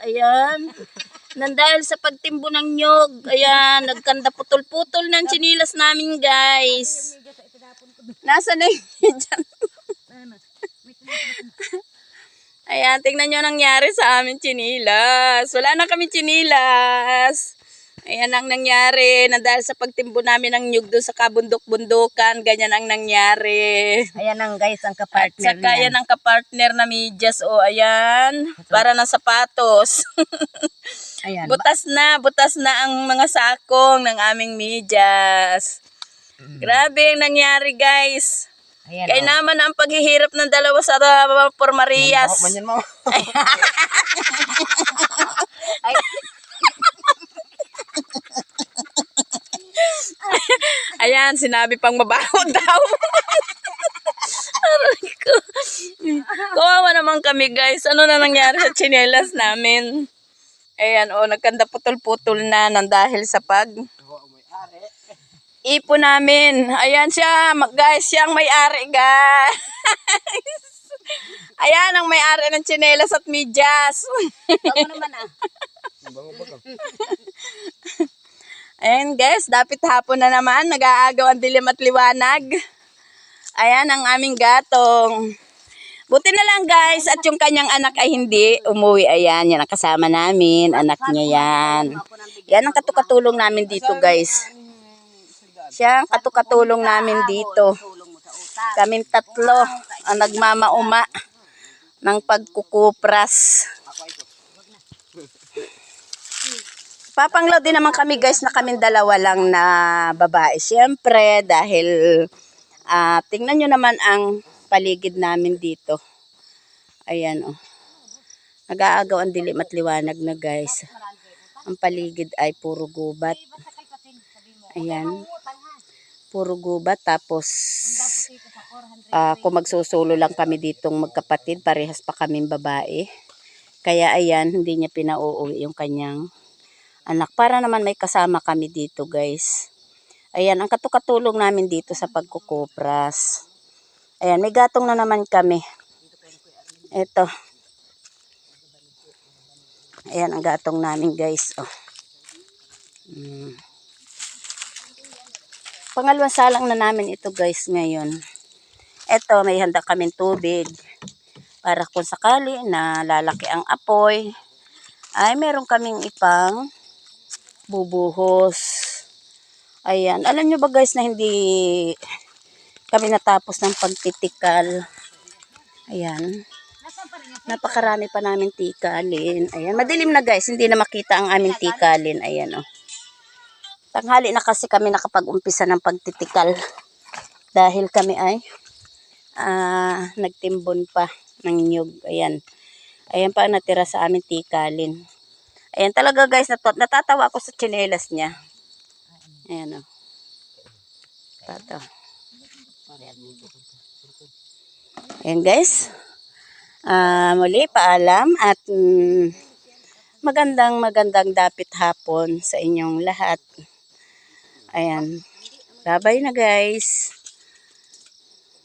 Ayan. Nang dahil sa pagtimbo ng nyog, ayan, nagkanda putol-putol ng chinilas namin, guys. Nasa na yun dyan? Ayan, tingnan nyo nangyari sa amin chinilas. Wala na kami chinilas. Ayan ang nangyari. Na dahil sa pagtimbo namin ng nyug doon sa kabundok-bundukan, ganyan ang nangyari. Ayan ang guys, ang At kapartner saka yan ang kapartner na medyas. O, ayan. Para ng sapatos. Ayan. butas na, butas na ang mga sakong ng aming medyas. Grabe ang nangyari, guys. Ayan. Kaya oh. naman ang paghihirap ng dalawa sa uh, Formarias. Manyan mo. Ay, Ayan, sinabi pang mabaho daw. Aray ko. Kawawa naman kami guys. Ano na nangyari sa chinelas namin? Ayan, oh, nagkanda putol-putol na nang dahil sa pag ipo namin. Ayan siya, guys, siyang may-ari, guys. Ayan ang may-ari ng chinelas at medyas. Bago naman ah. Ayan guys, dapat hapon na naman. Nag-aagaw ang dilim at liwanag. Ayan ang aming gatong. Buti na lang guys at yung kanyang anak ay hindi umuwi. Ayan, yan ang kasama namin. Anak niya yan. Yan ang katukatulong namin dito guys. Siya ang katukatulong namin dito. Kaming tatlo ang nagmamauma ng pagkukupras. Papanglaw din naman kami guys na kaming dalawa lang na babae. Siyempre dahil ah, tingnan nyo naman ang paligid namin dito. Ayan oh. Nag-aagaw ang dilim at liwanag na guys. Ang paligid ay puro gubat. Ayan. Puro gubat tapos ah, kung magsusulo lang kami ditong magkapatid, parehas pa kaming babae. Kaya ayan, hindi niya pinauuwi yung kanyang anak. Para naman may kasama kami dito guys. Ayan, ang katukatulong namin dito sa pagkukupras. Ayan, may gatong na naman kami. Ito. Ayan ang gatong namin guys. Oh. Mm. Pangalawang salang na namin ito guys ngayon. Ito, may handa kaming tubig. Para kung sakali na lalaki ang apoy, ay meron kaming ipang bubuhos. Ayan. Alam nyo ba guys na hindi kami natapos ng pagtitikal. Ayan. Napakarami pa namin tikalin. Ayan. Madilim na guys. Hindi na makita ang aming tikalin. Ayan o. Oh. Tanghali na kasi kami nakapag-umpisa ng pagtitikal. Dahil kami ay ah, nagtimbon pa ng nyug. Ayan. Ayan pa natira sa aming tikalin. Ayan talaga guys, nat natatawa ako sa tsinelas niya. Ayan o. Tatawa. Ayan guys. Ah, muli paalam at mm, magandang magandang dapit hapon sa inyong lahat. Ayan. Babay na guys.